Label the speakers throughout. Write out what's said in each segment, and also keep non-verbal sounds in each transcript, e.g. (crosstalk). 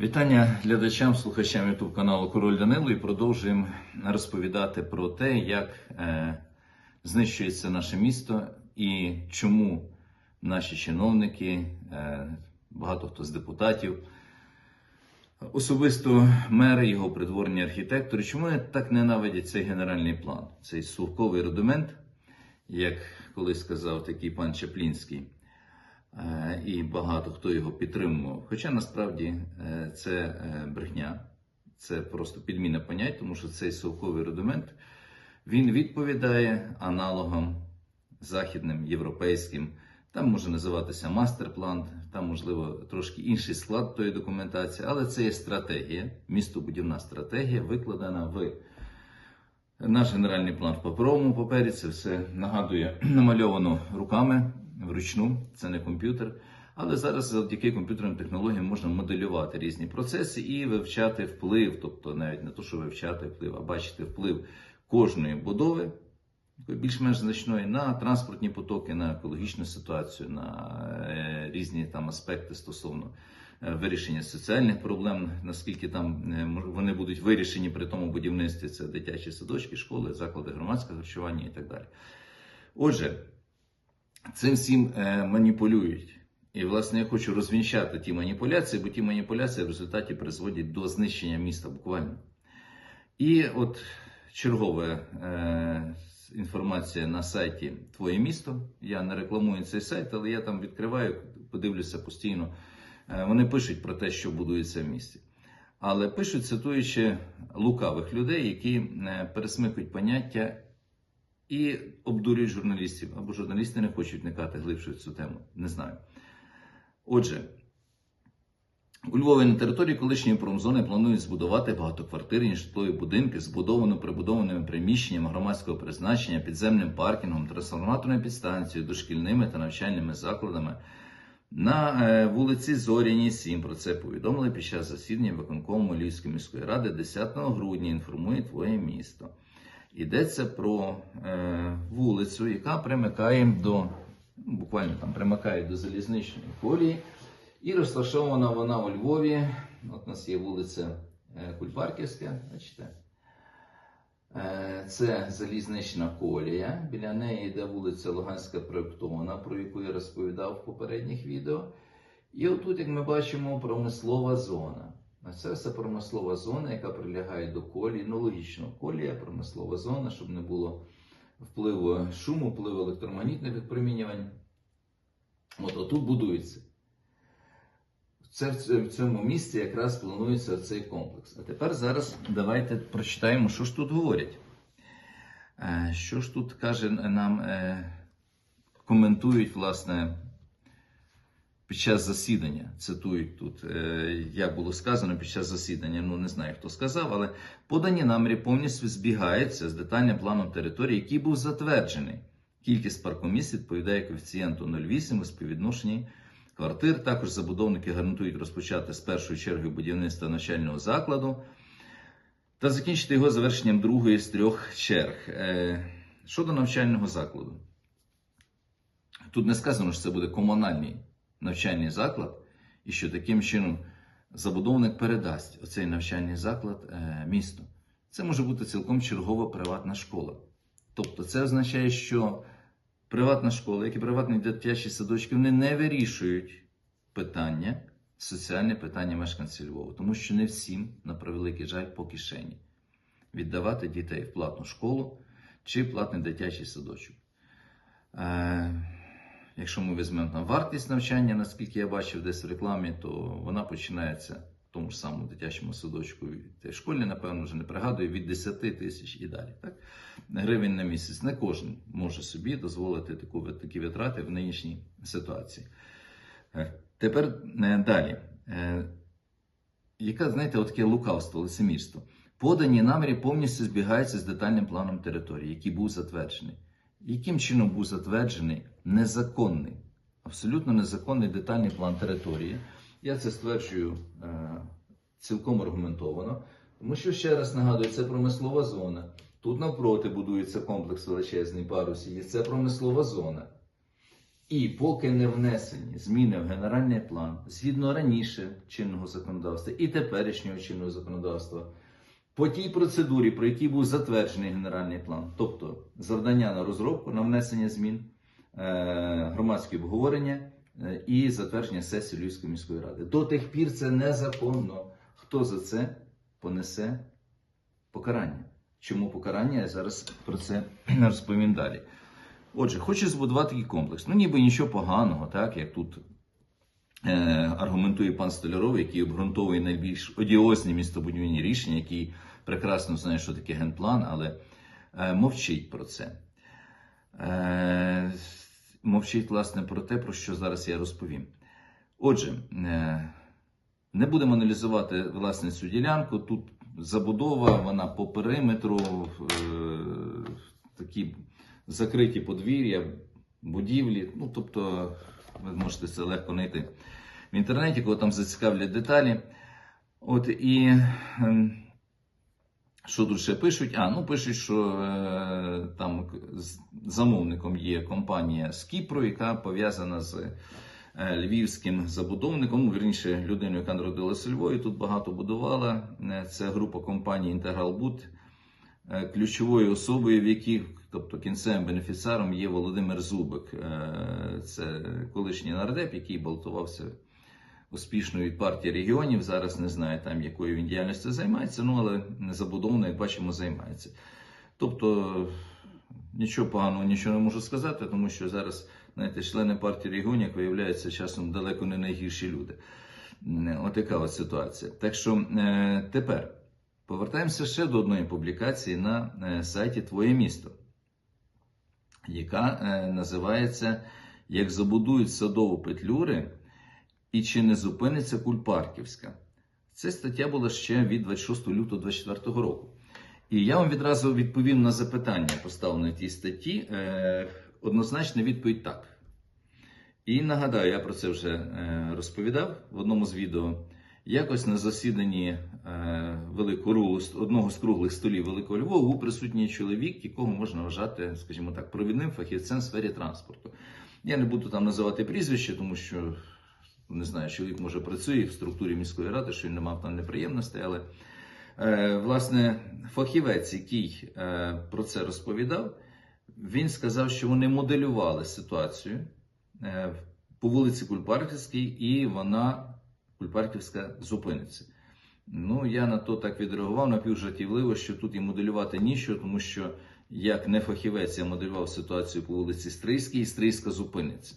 Speaker 1: Вітання глядачам, слухачам YouTube каналу Король Данило і продовжуємо розповідати про те, як е, знищується наше місто і чому наші чиновники, е, багато хто з депутатів, особисто мери, його придворні архітектори, чому так ненавидять цей генеральний план, цей совковий рудимент, як колись сказав такий пан Чаплінський. Е, і багато хто його підтримував. Хоча насправді е, це е, брехня, це просто підміна понять, тому що цей совковий рудимент він відповідає аналогам західним, європейським. Там може називатися мастер-план, там, можливо, трошки інший склад тої документації, але це є стратегія, містобудівна стратегія, викладена в наш генеральний план в паперовому папері. Це все нагадує (clears throat) намальовано руками вручну, це не комп'ютер. Але зараз завдяки комп'ютерним технологіям можна моделювати різні процеси і вивчати вплив, тобто навіть не то, що вивчати вплив, а бачити вплив кожної будови, більш-менш значної, на транспортні потоки, на екологічну ситуацію, на е, різні там аспекти стосовно е, вирішення соціальних проблем, наскільки там е, вони будуть вирішені при тому будівництві, це дитячі садочки, школи, заклади громадського харчування і так далі. Отже, цим всім е, маніпулюють. І, власне, я хочу розвінчати ті маніпуляції, бо ті маніпуляції в результаті призводять до знищення міста буквально. І от чергова е, інформація на сайті Твоє місто. Я не рекламую цей сайт, але я там відкриваю, подивлюся постійно. Е, вони пишуть про те, що будується в місті. Але пишуть, цитуючи лукавих людей, які пересмикують поняття і обдурюють журналістів, або журналісти не хочуть вникати глибше в цю тему. Не знаю. Отже, у Львові на території колишньої промзони планують збудувати багатоквартирні житлові будинки, збудовані прибудованими приміщеннями громадського призначення, підземним паркінгом, трансформаторною підстанцією, дошкільними та навчальними закладами. На е, вулиці Зоряній 7 про це повідомили під час засідання виконкому Львівської міської ради 10 грудня. Інформує твоє місто. Йдеться про е, вулицю, яка примикає до ну, буквально там примикає до залізничної колії. І розташована вона у Львові. От у нас є вулиця е, Кульпарківська, бачите. Е, Це залізнична колія. Біля неї йде вулиця Луганська проєктована, про яку я розповідав в попередніх відео. І отут, як ми бачимо, промислова зона. Це все промислова зона, яка прилягає до колії. Ну, логічно, колія, промислова зона, щоб не було впливу шуму, впливу електромагнітних випромінювань. От отут будується. Це в цьому місці якраз планується цей комплекс. А тепер зараз давайте прочитаємо, що ж тут говорять. Е, Що ж тут каже нам, е, коментують, власне, під час засідання. Цитують тут, е, як було сказано під час засідання. Ну не знаю, хто сказав, але подані намірі повністю збігаються з детальним планом території, який був затверджений. Кількість паркомісць відповідає коефіцієнту 0,8 у співвідношенні квартир. Також забудовники гарантують розпочати з першої черги будівництва навчального закладу та закінчити його завершенням другої з трьох черг. Е, Щодо навчального закладу, тут не сказано, що це буде комунальний навчальний заклад, і що таким чином забудовник передасть оцей навчальний заклад е, місту. Це може бути цілком чергова приватна школа. Тобто, це означає, що приватна школа, як і приватні дитячі садочки, вони не вирішують питання, соціальне питання мешканців Львова, тому що не всім, на превеликий жаль, по кишені віддавати дітей в платну школу чи платний дитячий садочок. Якщо ми візьмемо там вартість навчання, наскільки я бачив десь в рекламі, то вона починається в тому ж самому дитячому садочку. Та школі, напевно, вже не пригадую, від 10 тисяч і далі. Так? Гривень на місяць. Не кожен може собі дозволити таку, такі витрати в нинішній ситуації. Е, Тепер е, далі. Е, Яке, знаєте, таке лукавство, лицемірство. Подані наміри повністю збігаються з детальним планом території, який був затверджений. Яким чином був затверджений незаконний, абсолютно незаконний детальний план території? Я це стверджую е, цілком аргументовано, тому що ще раз нагадую, це промислова зона. Тут навпроти будується комплекс величезний парусів, і це промислова зона. І поки не внесені зміни в генеральний план згідно раніше чинного законодавства і теперішнього чинного законодавства, по тій процедурі, про якій був затверджений генеральний план, тобто завдання на розробку, на внесення змін, е, громадське обговорення е, і затвердження сесії Львівської міської ради. До тих пір це незаконно. Хто за це понесе покарання? Чому покарання? Я зараз про це (clears throat) розповім далі. Отже, хочу збудувати такий комплекс. Ну, ніби нічого поганого, так як тут е, аргументує пан Столяров, який обґрунтовує найбільш одіозні містобудівні рішення, який прекрасно знає, що таке генплан, але е, мовчить про це. Е, мовчить, власне, про те, про що зараз я розповім. Отже, е, не будемо аналізувати власне цю ділянку. Тут забудова, вона по периметру, такі закриті подвір'я, будівлі. Ну, тобто, ви можете це легко знайти в інтернеті, коли там зацікавлять деталі. От і ем, що тут ще пишуть? А, ну пишуть, що е, там замовником є компанія з Кіпру, яка пов'язана з е, львівським забудовником, вірніше, людиною, яка народилася Львові, тут багато будувала. Е, Це група компаній Інтегралбуд, е, ключовою особою, в яких, тобто кінцевим бенефіціаром, є Володимир Зубик. Е, Це колишній нардеп, який балотувався успішно від партії регіонів. Зараз не знаю там, якою він діяльністю займається, ну але забудовно, як бачимо, займається. Тобто нічого поганого нічого не можу сказати, тому що зараз, знаєте, члени партії регіонів, як виявляється, часом далеко не найгірші люди. М, Отака от ситуація. Так що е, тепер повертаємося ще до одної публікації на е, сайті Твоє місто, яка е, називається Як забудують садову петлюри і чи не зупиниться Кульпарківська. Ця стаття була ще від 26 лютого 2024 року. І я вам відразу відповім на запитання, поставлене в тій статті. Е, однозначна відповідь так. І нагадаю, я про це вже е, розповідав в одному з відео. Якось на засіданні е, великого одного з круглих столів Великого Львова був присутній чоловік, якого можна вважати, скажімо так, провідним фахівцем в сфері транспорту. Я не буду там називати прізвище, тому що не знаю, чоловік може працює в структурі міської ради, що він не мав там неприємностей, але е, власне фахівець, який е, про це розповідав, він сказав, що вони моделювали ситуацію е, по вулиці Кульпарківській, і вона Кульпарківська зупиниться. Ну, я на то так відреагував напівжартівливо, що тут і моделювати нічого, тому що як не фахівець я моделював ситуацію по вулиці Стрийській, і Стрийська зупиниться.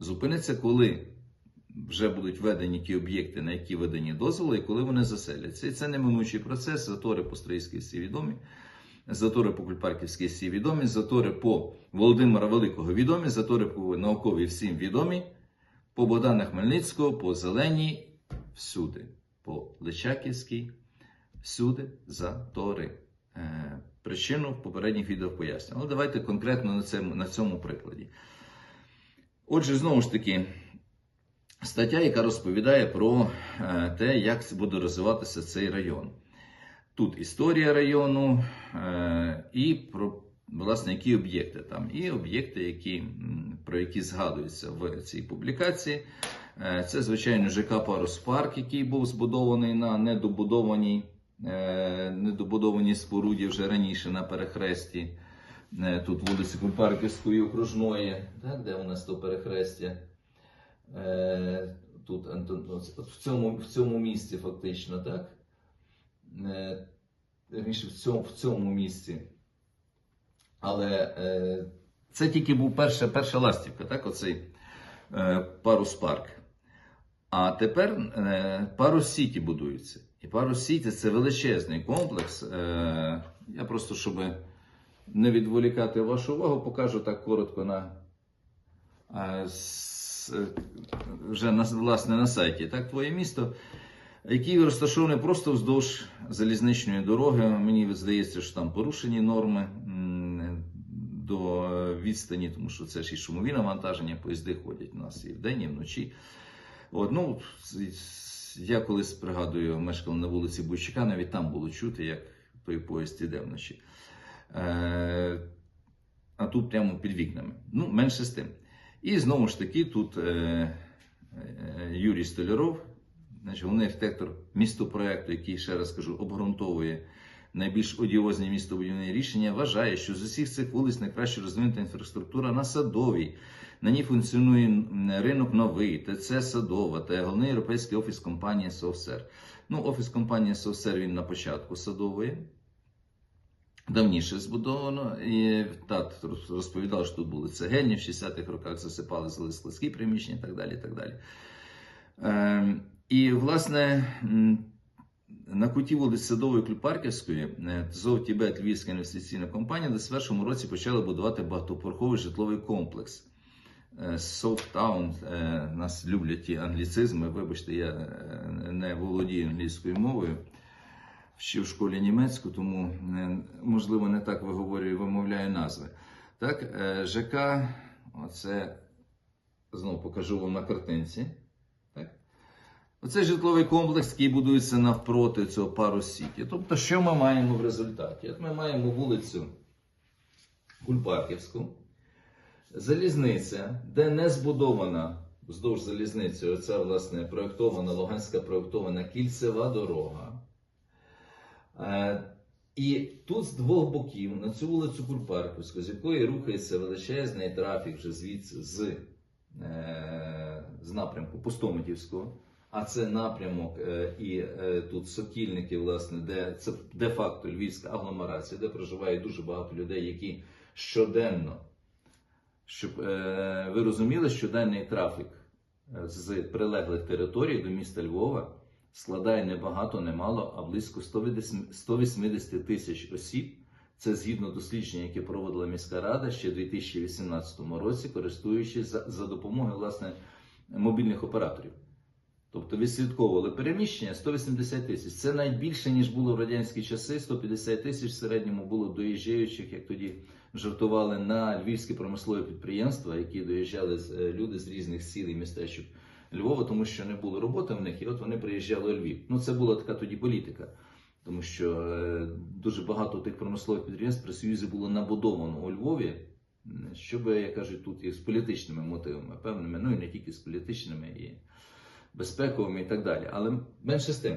Speaker 1: Зупиниться, коли вже будуть введені ті об'єкти, на які видані дозволи, і коли вони заселяться. І це неминучий процес. Затори по Стрийській всі відомі, затори по Кульпарківській всі відомі, затори по Володимира Великого відомі, затори по науковій всім відомі, по Богдана Хмельницького, по Зеленій, всюди, по Личаківській, всюди затори. Е, Причину в попередніх відео пояснював. Але давайте конкретно на цьому, на цьому прикладі. Отже, знову ж таки, стаття, яка розповідає про е, те, як буде розвиватися цей район. Тут історія району е, і про власне які об'єкти там. І об'єкти, які, про які згадуються в цій публікації. Е, Це, звичайно, ЖК Парус Парк, який був збудований на недобудованій, недобудованій споруді вже раніше на перехресті. Тут вулиці Кульпарківської окружної, де у нас то перехрестя. Е, Тут в цьому, в цьому місці фактично, так? Е, в цьому, в цьому місці. Але е, це тільки був перша, перша ластівка, так, оцей Парус Парк. А тепер Парус Сіті будується. І Парус Сіті це величезний комплекс. Я просто, щоб не відволікати вашу увагу, покажу так коротко на, вже на, власне на сайті. Так, твоє місто, який розташований просто вздовж залізничної дороги. Мені здається, що там порушені норми до відстані, тому що це ж і шумові навантаження, поїзди ходять у нас і вдень, і вночі. От, ну, я колись пригадую, мешкав на вулиці Бойчака, навіть там було чути, як той поїзд іде вночі. Е, а тут прямо під вікнами. Ну, менше з тим. І знову ж таки, тут е, е, Юрій Столяров, значить, головний архітектор містопроекту, який, ще раз кажу, обґрунтовує найбільш одіозні містобудівні рішення, вважає, що з усіх цих вулиць найкраще розвинута інфраструктура на Садовій. На ній функціонує ринок новий, ТЦ Садова та головний європейський офіс компанії Совсер. Ну, офіс компанії Совсер він на початку садової. Давніше збудовано. І тат розповідав, що тут були цегельні в 60-х роках засипали зли складські приміщення і так далі. І, так далі. Ем, і, власне, на куті вулиць Садової Клюпарківської е, ТЗОВ Тібет Львівська інвестиційна компанія в першому році почала будувати багатоповерховий житловий комплекс. Софтаун, нас люблять ті англіцизми. Вибачте, я е, не володію англійською мовою. Ще в школі німецьку, тому е, можливо не так виговорюю, вимовляю назви. Так, е, ЖК, оце знову покажу вам на картинці. Так? Оце житловий комплекс, який будується навпроти цього пару сіті. Тобто, що ми маємо в результаті? От ми маємо вулицю Кульпарківську, залізниця, де не збудована вздовж залізниці, оця власне проєктована, Луганська проєктована кільцева дорога. Е, І тут з двох боків на цю вулицю Кульпарківську, з якої рухається величезний трафік вже звідси з, е, з напрямку Пустомитівського, а це напрямок е, і тут Сокільники, власне, де це де-факто львівська агломерація, де проживає дуже багато людей, які щоденно, щоб ви розуміли, щоденний трафік з прилеглих територій до міста Львова складає не багато, не мало, а близько 180 180 тисяч осіб. Це згідно дослідження, яке проводила міська рада ще в 2018 році, користуючись за, за допомогою власне мобільних операторів. Тобто відслідковували переміщення 180 тисяч. Це найбільше, ніж було в радянські часи. 150 тисяч в середньому було доїжджаючих, як тоді жартували на львівські промислові підприємства, які доїжджали е, люди з різних сіл і містечок Львова, тому що не було роботи в них, і от вони приїжджали у Львів. Ну це була така тоді політика. Тому що е, дуже багато тих промислових підприємств при Союзі було набудовано у Львові, щоб, як кажуть, тут і з політичними мотивами, певними, ну і не тільки з політичними, і безпековими, і так далі. Але менше з тим,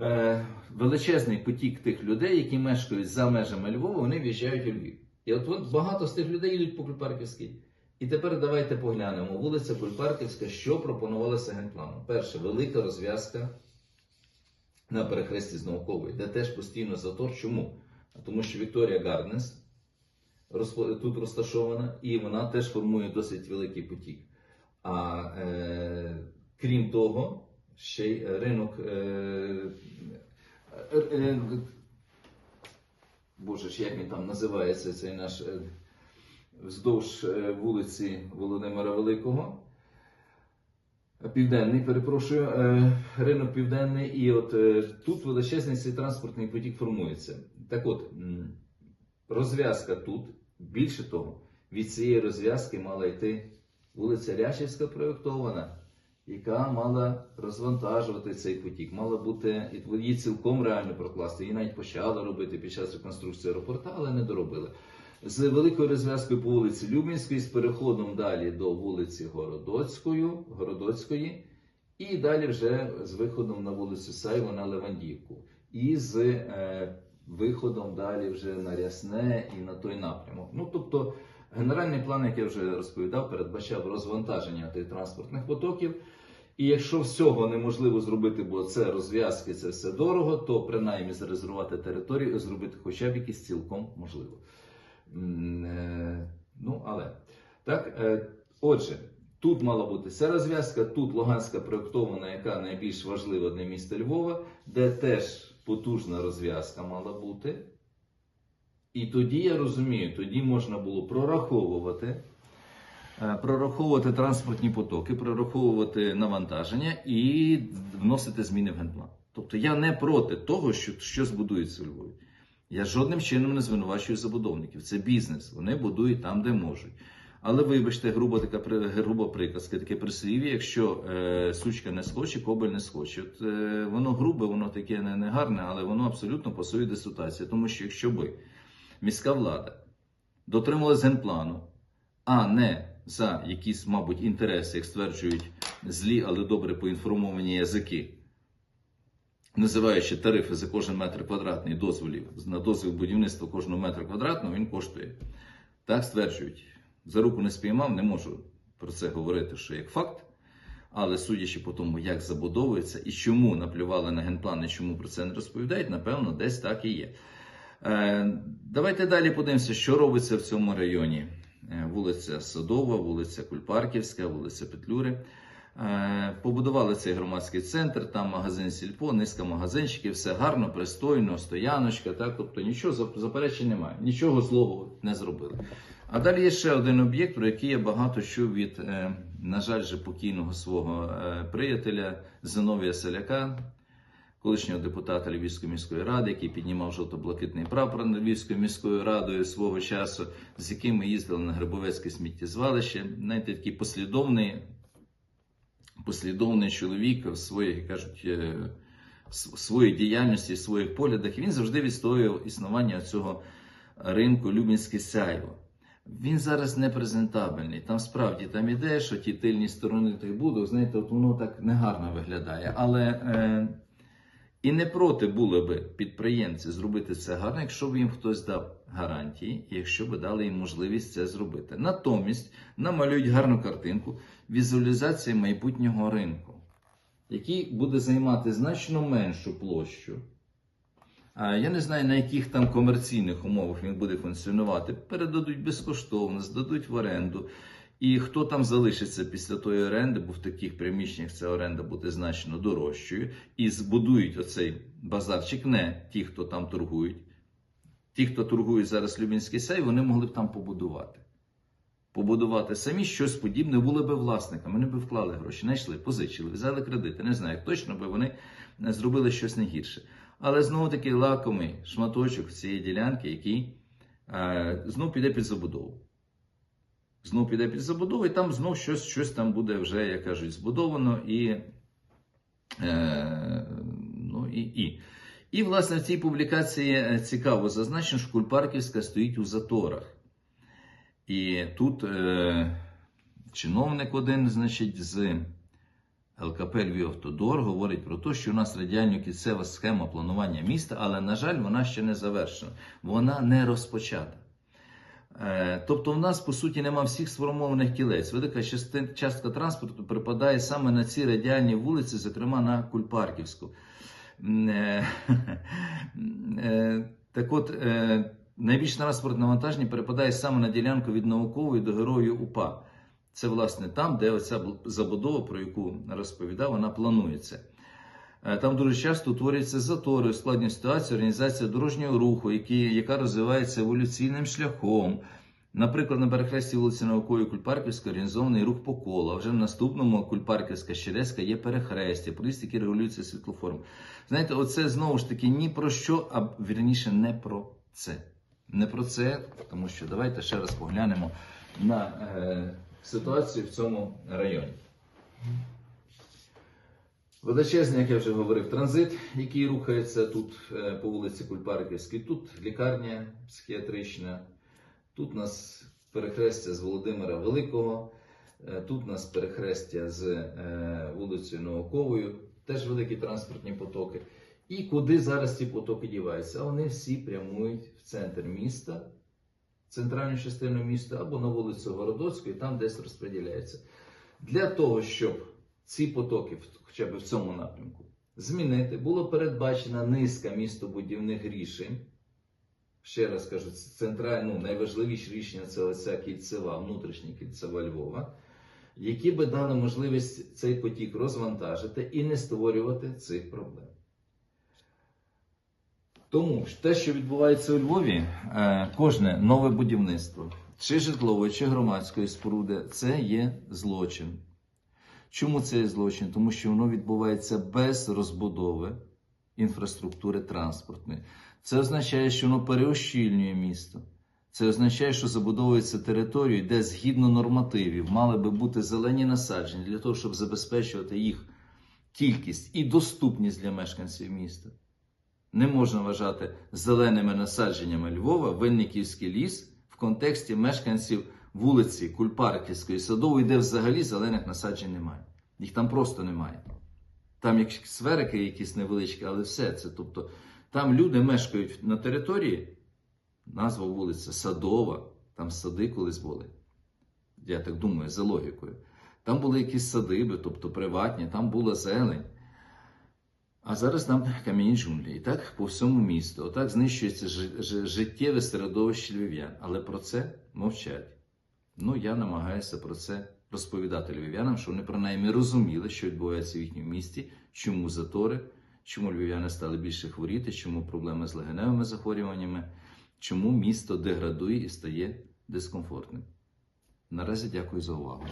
Speaker 1: е, величезний потік тих людей, які мешкають за межами Львова, вони в'їжджають у Львів. І от, багато з тих людей йдуть по Кульпарківській. І тепер давайте поглянемо. Вулиця Кульпарківська, що пропонувалося генпланом. Перше, велика розв'язка на перехресті з наукової, де теж постійно затор. Чому? Тому що Вікторія Гарднес розпо- тут розташована, і вона теж формує досить великий потік. А е, крім того, ще й ринок. Е, е, Боже ж, як він там називається цей наш е, вздовж е, вулиці Володимира Великого. Південний, перепрошую, е, ринок південний, і от е, тут величезний цей транспортний потік формується. Так от, розв'язка тут, більше того, від цієї розв'язки мала йти вулиця Ряшівська проєктована, яка мала розвантажувати цей потік, мала бути її цілком реально прокласти. Її навіть почали робити під час реконструкції аеропорта, але не доробили. З великою розв'язкою по вулиці Любінської, з переходом далі до вулиці Городоцької, Городоцької, і далі вже з виходом на вулицю Сайва на Левандівку. І з е, виходом далі вже на Рясне і на той напрямок. Ну тобто, генеральний план, як я вже розповідав, передбачав розвантаження транспортних потоків. І якщо всього неможливо зробити, бо це розв'язки, це все дорого, то принаймні зарезервувати територію і зробити хоча б якісь цілком можливо. Е, Ну, але так, е, отже, тут мала бути ця розв'язка, тут Луганська проєктована, яка найбільш важлива для міста Львова, де теж потужна розв'язка мала бути. І тоді я розумію, тоді можна було прораховувати, е, прораховувати транспортні потоки, прораховувати навантаження і вносити зміни в генплан. Тобто я не проти того, що, що збудується у Львові. Я жодним чином не звинувачую забудовників. Це бізнес. Вони будують там, де можуть. Але вибачте, груба така груба приказка, таке прислів'я, якщо е, сучка не схоче, кобель не схоче. От, е, воно грубе, воно таке не, не гарне, але воно абсолютно пасує до ситуації. Тому що якщо би міська влада дотрималась генплану, а не за якісь, мабуть, інтереси, як стверджують злі, але добре поінформовані язики, називаючи тарифи за кожен метр квадратний дозволів на дозвіл будівництва кожного метра квадратного, він коштує. Так стверджують. За руку не спіймав, не можу про це говорити, що як факт. Але судячи по тому, як забудовується і чому наплювали на генплан, і чому про це не розповідають, напевно, десь так і є. Е, давайте далі подивимося, що робиться в цьому районі. Е, вулиця Садова, вулиця Кульпарківська, вулиця Петлюри. Е, побудували цей громадський центр, там магазин Сільпо, низка магазинчиків, все гарно, пристойно, стояночка, так, тобто нічого зап- заперечень немає, нічого злого не зробили. А далі є ще один об'єкт, про який я багато чув від, е, на жаль, же покійного свого е, приятеля Зиновія Селяка, колишнього депутата Львівської міської ради, який піднімав жовто-блакитний прапор над Львівською міською радою свого часу, з яким ми їздили на Грибовецьке сміттєзвалище. Знаєте, такий послідовний, послідовний чоловік в своїй, кажуть, в своїй діяльності, в своїх поглядах. Він завжди відстоював існування цього ринку Любінське сяйво. Він зараз не презентабельний. Там справді там ідея, що ті тильні сторони тих будок, знаєте, от воно так негарно виглядає. Але е, і не проти були би підприємці зробити це гарно, якщо б їм хтось дав гарантії, якщо б дали їм можливість це зробити. Натомість намалюють гарну картинку візуалізації майбутнього ринку, який буде займати значно меншу площу. Я не знаю, на яких там комерційних умовах він буде функціонувати. Передадуть безкоштовно, здадуть в оренду. І хто там залишиться після тої оренди, бо в таких приміщеннях ця оренда буде значно дорожчою, і збудують оцей базарчик, не ті, хто там торгують. Ті, хто торгують зараз Любінський сей, вони могли б там побудувати. Побудувати самі щось подібне, були б власниками. Вони б вклали гроші, знайшли, позичили, взяли кредити. Не знаю, точно би вони зробили щось не гірше. Але знову таки лакомий шматочок цієї ділянки, який е, знов піде під забудову. Знов піде під забудову, і там знов щось, щось там буде вже, як кажуть, збудовано і. Е, ну, і, і. І, власне, в цій публікації е, цікаво зазначено, що Кульпарківська стоїть у заторах. І тут е, чиновник один, значить, з ЛКП Львівавтодор говорить про те, що у нас радіально-кінцева схема планування міста, але, на жаль, вона ще не завершена. Вона не розпочата. Е, Тобто, в нас по суті нема всіх сформованих кілець. Велика частка транспорту припадає саме на ці радіальні вулиці, зокрема на Кульпарківську. Е, (laughs) е, Так от, найбільш транспорт навантаження перепадає саме на ділянку від наукової до герою УПА. Це, власне, там, де оця забудова, про яку розповідав, вона планується. Е, Там дуже часто утворюються затори, ускладнює ситуацію організація дорожнього руху, які, яка розвивається еволюційним шляхом. Наприклад, на перехресті вулиці Наукової Кульпарківська організований рух по колу, а вже в наступному Кульпарківська Щереська є перехрестя, проїзд, який регулюється світлофором. Знаєте, оце знову ж таки ні про що, а вірніше не про це. Не про це, тому що давайте ще раз поглянемо на е, ситуацію в цьому районі. Величезний, як я вже говорив, транзит, який рухається тут е, по вулиці Кульпарківській. Тут лікарня психіатрична, тут у нас перехрестя з Володимира Великого, е, тут у нас перехрестя з е, вулицею Науковою, теж великі транспортні потоки. І куди зараз ці потоки діваються? Вони всі прямують в центр міста, центральну частину міста або на вулицю Городоцьку, і там десь розподіляються. Для того, щоб ці потоки, хоча б в цьому напрямку, змінити, було передбачена низка містобудівних рішень. Ще раз кажу, центральне, ну, найважливіше рішення це оця кільцева, внутрішня кільцева Львова, які би дали можливість цей потік розвантажити і не створювати цих проблем. Тому те, що відбувається у Львові, е, кожне нове будівництво, чи житлової, чи громадської споруди, це є злочин. Чому це є злочин? Тому що воно відбувається без розбудови інфраструктури транспортної. Це означає, що воно переощільнює місто. Це означає, що забудовується територію, де згідно нормативів мали би бути зелені насадження для того, щоб забезпечувати їх кількість і доступність для мешканців міста. Не можна вважати зеленими насадженнями Львова Винниківський ліс в контексті мешканців вулиці Кульпарківської, Садової, де взагалі зелених насаджень немає. Їх там просто немає. Там як сферики якісь невеличкі, але все це. Тобто, там люди мешкають на території, назва вулиця Садова, там сади колись були. Я так думаю, за логікою. Там були якісь садиби, тобто приватні, там була зелень. А зараз там кам'яні джунглі. І так по всьому місту. Отак знищується жи- жи- життєве середовище львів'ян. Але про це мовчать. Ну, я намагаюся про це розповідати львів'янам, щоб вони принаймні розуміли, що відбувається в їхньому місті, чому затори, чому львів'яни стали більше хворіти, чому проблеми з легеневими захворюваннями, чому місто деградує і стає дискомфортним. Наразі дякую за увагу.